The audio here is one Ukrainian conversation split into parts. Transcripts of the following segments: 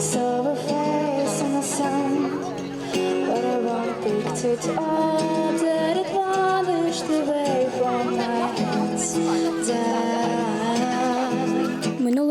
silver face in the sun, but I won't be too tall.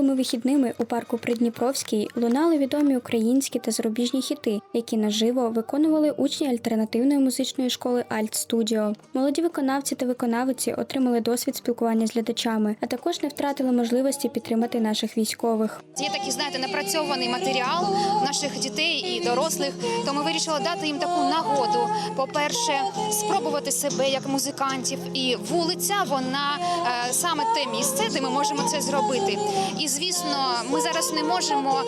Минулими вихідними у парку Придніпровський лунали відомі українські та зарубіжні хіти, які наживо виконували учні альтернативної музичної школи Альт Студіо. Молоді виконавці та виконавиці отримали досвід спілкування з глядачами, а також не втратили можливості підтримати наших військових. Є такий, знаєте, напрацьований матеріал наших дітей і дорослих. То ми вирішили дати їм таку нагоду. По-перше, спробувати себе як музикантів. І вулиця вона е, саме те місце, де ми можемо це зробити. І звісно, ми зараз не можемо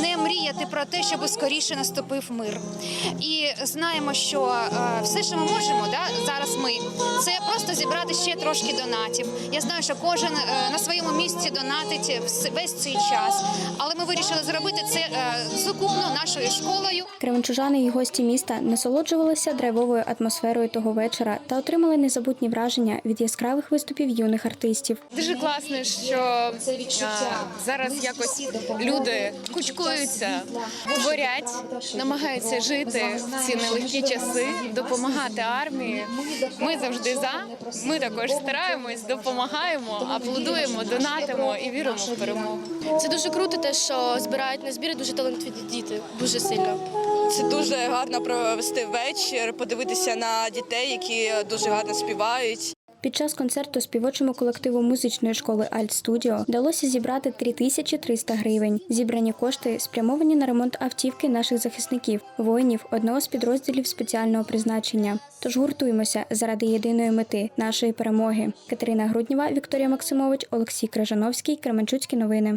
не мріяти про те, щоб скоріше наступив мир. І знаємо, що е, все, що ми можемо, да, зараз ми це просто зібрати ще трошки донатів. Я знаю, що кожен е, на своєму місці донатить весь цей час, але ми вирішили зробити це сукупно нашою школою. Кременчужани і гості міста насолоджувалися драйвовою атмосферою того вечора та отримали незабутні враження від яскравих виступів юних артистів. Дуже класно, що а, зараз якось люди кучкуються, говорять, намагаються жити в ці нелегкі часи, допомагати армії. Ми завжди за. Ми також стараємось, допомагаємо, аплодуємо, донатимо і віримо в перемогу. Це дуже круто, те, що збирають на збір дуже талантливі діти, дуже сильно. Це дуже гарно провести вечір, подивитися на дітей, які дуже гарно співають. Під час концерту співочому колективу музичної школи Альт Студіо вдалося зібрати 3300 гривень. Зібрані кошти спрямовані на ремонт автівки наших захисників, воїнів одного з підрозділів спеціального призначення. Тож гуртуємося заради єдиної мети нашої перемоги. Катерина Груднєва, Вікторія Максимович, Олексій Крижановський, Кременчуцькі новини.